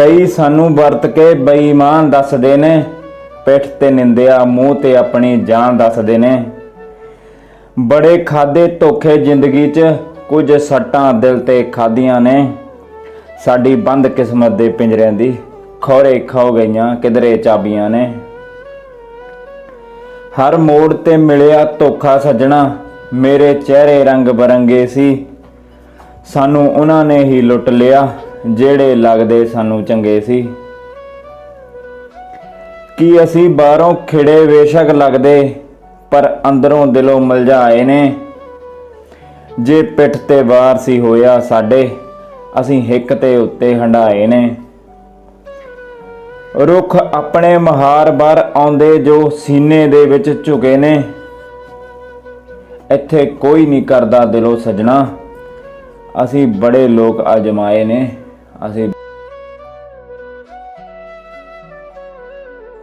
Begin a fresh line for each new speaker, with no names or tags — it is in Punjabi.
ਕਈ ਸਾਨੂੰ ਵਰਤ ਕੇ ਬੇਈਮਾਨ ਦੱਸਦੇ ਨੇ, ਪਿੱਠ ਤੇ ਨਿੰਦਿਆ, ਮੂੰਹ ਤੇ ਆਪਣੀ ਜਾਨ ਦੱਸਦੇ ਨੇ। ਬੜੇ ਖਾਦੇ ਧੋਖੇ ਜ਼ਿੰਦਗੀ 'ਚ ਕੁਝ ਸੱਟਾਂ ਦਿਲ ਤੇ ਖਾਦੀਆਂ ਨੇ। ਸਾਡੀ ਬੰਦ ਕਿਸਮਤ ਦੇ ਪਿੰਜਰਿਆਂ ਦੀ ਖੋਰੇ ਖੋ ਗਈਆਂ, ਕਿਧਰੇ ਚਾਬੀਆਂ ਨੇ। ਹਰ ਮੋੜ ਤੇ ਮਿਲਿਆ ਧੋਖਾ ਸੱਜਣਾ, ਮੇਰੇ ਚਿਹਰੇ ਰੰਗ ਬਰੰਗੇ ਸੀ। ਸਾਨੂੰ ਉਹਨਾਂ ਨੇ ਹੀ ਲੁੱਟ ਲਿਆ। ਜਿਹੜੇ ਲੱਗਦੇ ਸਾਨੂੰ ਚੰਗੇ ਸੀ। ਕਿ ਅਸੀਂ ਬਾਹਰੋਂ ਖਿੜੇ ਬੇਸ਼ੱਕ ਲੱਗਦੇ, ਪਰ ਅੰਦਰੋਂ ਦਿਲੋਂ ਮਲਝਾਏ ਨੇ। ਜੇ ਪਿੱਠ ਤੇ ਵਾਰ ਸੀ ਹੋਇਆ ਸਾਡੇ, ਅਸੀਂ ਹਿੱਕ ਤੇ ਉੱਤੇ ਹੰਡਾਏ ਨੇ। ਰੁੱਖ ਆਪਣੇ ਮਹਾਰ ਬਰ ਆਉਂਦੇ ਜੋ ਸੀਨੇ ਦੇ ਵਿੱਚ ਝੁਕੇ ਨੇ। ਇੱਥੇ ਕੋਈ ਨਹੀਂ ਕਰਦਾ ਦਿਲੋਂ ਸਜਣਾ। ਅਸੀਂ ਬੜੇ ਲੋਕ ਅਜਮਾਏ ਨੇ। ਅਸੀਂ